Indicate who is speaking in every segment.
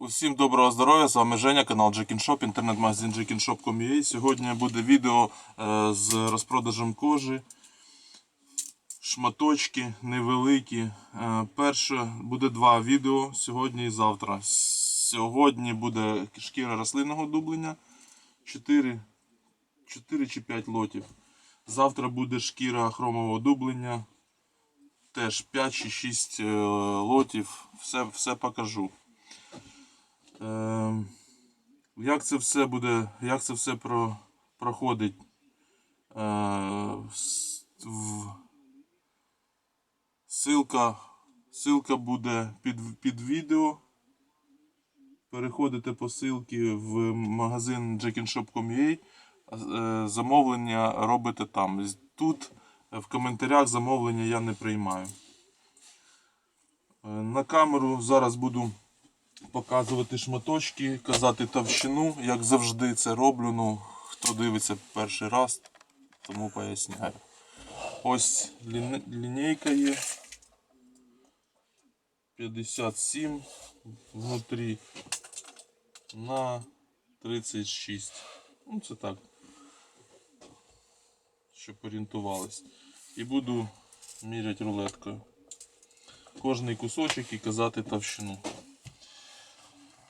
Speaker 1: Усім доброго здоров'я, з вами Женя, канал Джекін Shop, інтернет-магазин jekinshop.com.ua. Сьогодні буде відео е, з розпродажем кожи. Шматочки невеликі. Е, Перше буде два відео сьогодні і завтра. Сьогодні буде шкіра рослинного дублення 4, 4 чи 5 лотів. Завтра буде шкіра хромового дублення. Теж 5 чи 6 е, лотів. Все, все покажу. Е, як це все буде, як це все про, проходить е, с- в, ссылка, ссылка буде під, під відео. Переходите по ссылці в магазин jekinshop.com.ua. Е, Замовлення робите там. З- Тут е, в коментарях замовлення я не приймаю. Е, На камеру зараз буду показувати шматочки, казати товщину, як завжди це роблю. Ну, хто дивиться перший раз, тому поясняю. Ось ліне- лінійка є. 57 внутрі на 36. Ну, це так. Щоб орієнтувались. І буду міряти рулеткою. Кожний кусочок і казати товщину.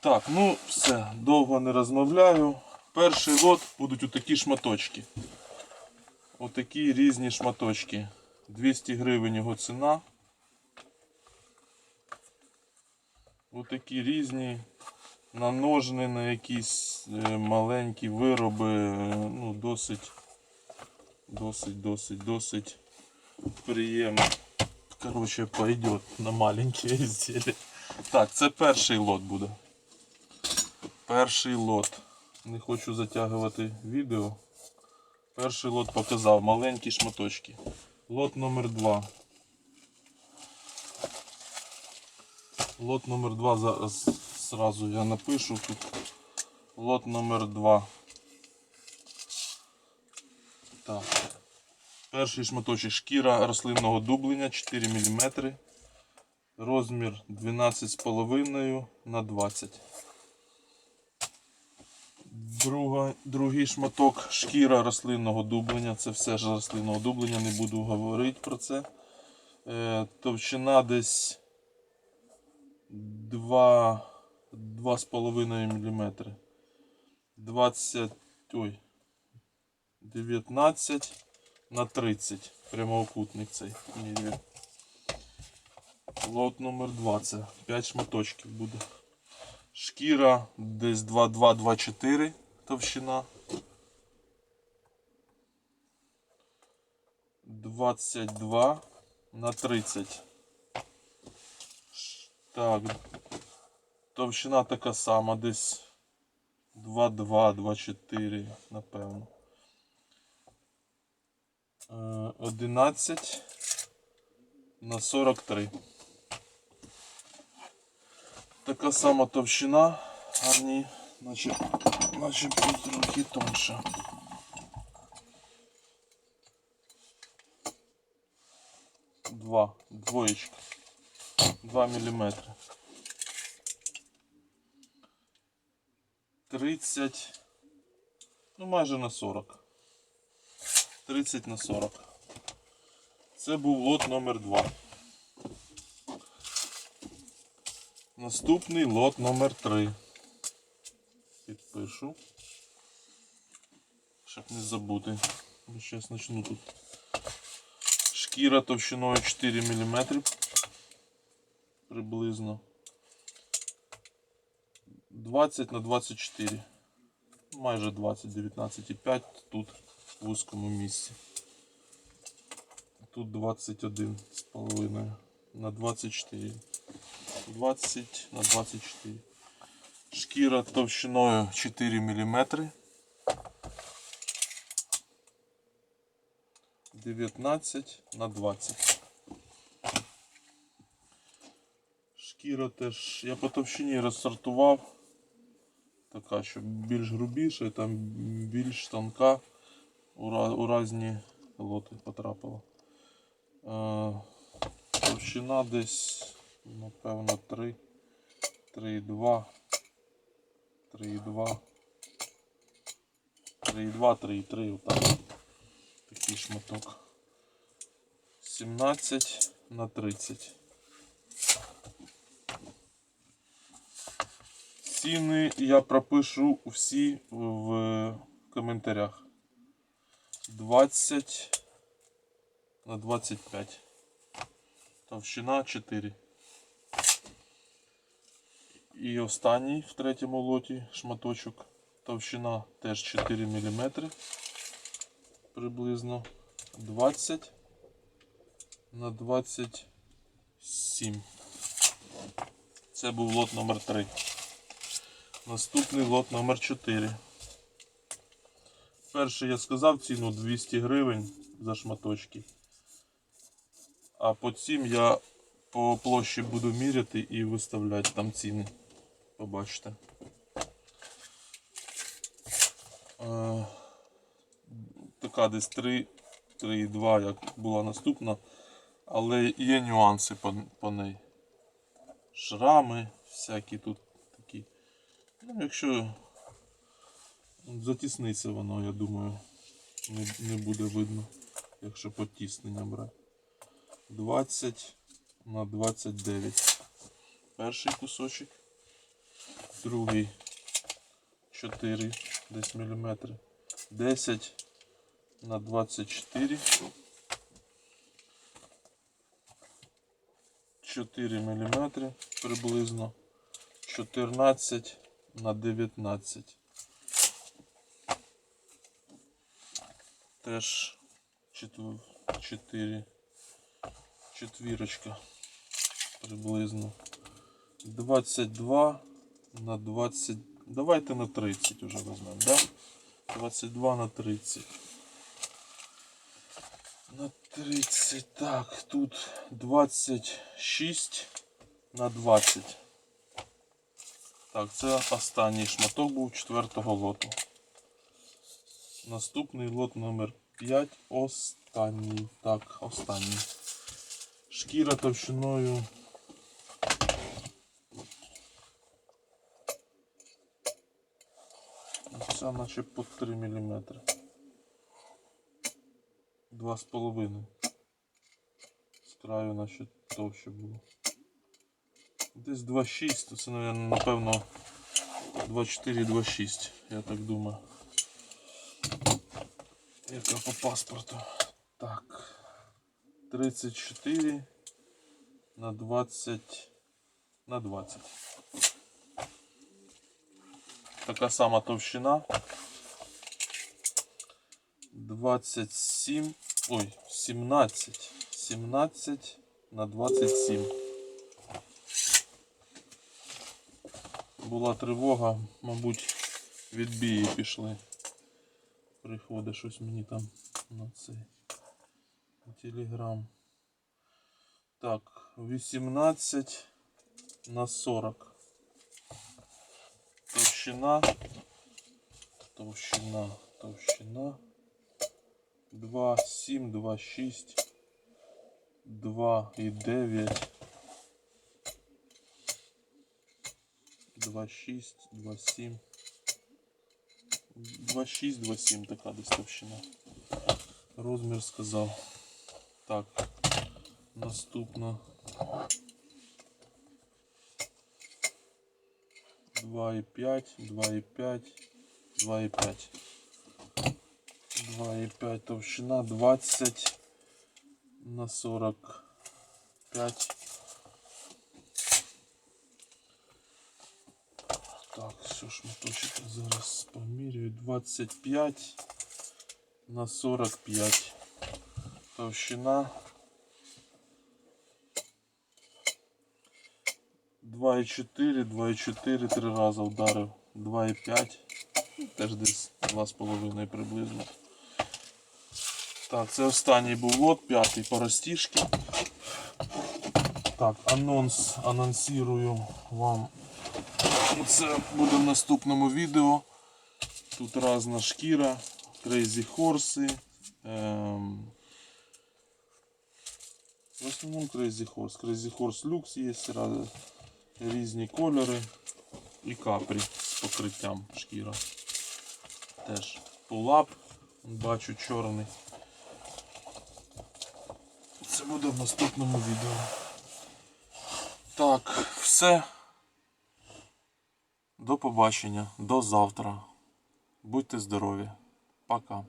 Speaker 1: Так, ну все, довго не розмовляю. Перший лот будуть отакі шматочки. Отакі різні шматочки. 200 гривень його ціна. Отакі різні. На ножни, на якісь е, маленькі вироби. е, Ну, досить, досить, досить, досить приємно. Короче, пойдет на маленькі изделия. Так, це перший лот буде. Перший лот. Не хочу затягувати відео. Перший лот показав маленькі шматочки. Лот номер 2. Лот номер 2 зараз сразу я напишу тут. Лот номер 2. Так. Перший шматочок шкіра рослинного дублення 4 мм. Розмір 12,5 на 20 Друга, другий шматок шкіра рослинного дублення. Це все ж рослинного дублення, не буду говорити про це. Е, товщина десь 2,5 мм. 20, ой, 19 на 30. Прямоокутник цей міряю. Лот номер 2 це 5 шматочків буде. Шкіра десь 2,2-2,4 товщина. 22 на 30. Так. Товщина така сама, десь 2,2-2,4, напевно. Е, 11 на 43. Така сама товщина, гарні, наче, наче трохи тонша. Два, двоєчка. 2 міліметри. 30, ну майже на 40. 30 на 40. Це був лот номер 2. Наступний лот номер 3. Підпишу. Щоб не забути. Зараз почну тут. Шкіра товщиною 4 мм. Приблизно. 20 на 24. Майже 20, 19,5 тут в вузькому місці. Тут 21 з половиною на 24. 20 на 24. Шкіра товщиною 4 мм. 19 на 20. Шкіра теж я по товщині розсортував. Така, щоб більш грубіша, там більш тонка у, різні лоти потрапила. Е, товщина десь, напевно, 3, 3,2 3,2. 3,2, 3,3, отак. Такий шматок. 17 на 30. Ціни я пропишу всі в коментарях. 20 на 25. Товщина 4. І останній в третьому лоті шматочок. Товщина теж 4 мм. Приблизно 20 на 27. Це був лот номер 3. Наступний лот номер 4. Перший я сказав ціну 200 гривень за шматочки. А по цим я по площі буду міряти і виставляти там ціни. Побачите. Е, така десь 3, 3,2, як була наступна. Але є нюанси по, по неї. Шрами всякі тут такі. Ну, якщо затісниться воно, я думаю, не, не буде видно, якщо потіснення брати. 20 на 29. Перший кусочок. Другий 4 десь міліметри. 10 на 24. 4 міліметри приблизно. 14 на 19. Теж 4 четвірочка приблизно 22 на 20 давайте на 30 уже візьмемо, да? 22 на 30 на 30 так тут 26 на 20 так це останній шматок був четвертого лоту наступний лот номер 5 останній так останній Шкіра товщиною. Ця наче по 3 мм. Два з половиною. З краю наче товще було. Десь 2,6, то це, напевно 2,4-2,6, я так думаю. Яка по паспорту. Так. 34 на 20 на 20. Така сама товщина. 27. Ой, 17. 17 на 27. Була тривога, мабуть, відбії пішли. Приходить щось мені там на цей. Телеграм. Так, 18 на 40. Товщина. Товщина, товщина. 2, 7, 2, 6. 2 і 9. 2, 6, 2, 7. 2, 6, 2, 7 така десь. Розмір сказав. Так, наступна. 2,5, 2,5, 2,5. 2,5 товщина, 20 на 45. Так, все, шматочок зараз помірюю. 25 на 45. Товщина 2,4, 2,4, три рази вдарив. 2,5. Теж десь 2,5 приблизно. Так, це останній був лот, п'ятий по розтіжки. Так, анонс анонсую вам. Це буде в наступному відео. Тут різна шкіра, Crazy Horse. Ем... В основному Crazy Horse. Crazy Horse Lux є різні кольори і капрі. з покриттям шкіра. Теж пулап, бачу чорний. Це буде в наступному відео. Так, все. До побачення, до завтра. Будьте здорові. Пока.